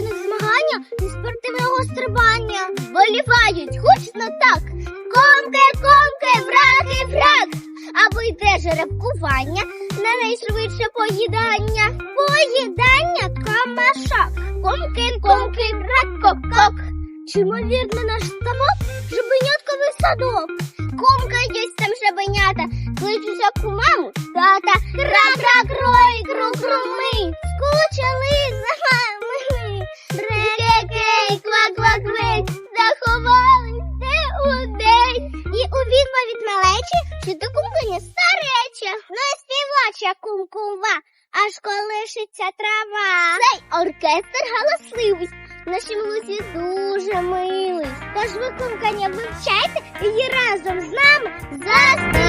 На змагання зі спортивного стрибання. Болівають гучно так. Комки, комки, враг і враг. Або йде жеребкування на найшвидше поїдання. Поїдання камаша. Комки, комки, враг, кок-кок. Чимовірно, наш ставок жебенятковий садок. Комка єсть там жебенята. Кличуся кумаму, тата. Кра-кра-крой, кру-кру ми. Скучили. Малечі, чи до кумкині старече. Ну і співача кумкува, аж колишиться трава. Цей оркестр галасливий, наші вулиці дуже милий. Тож ви кумкання вивчайте і разом з нами заспівайте.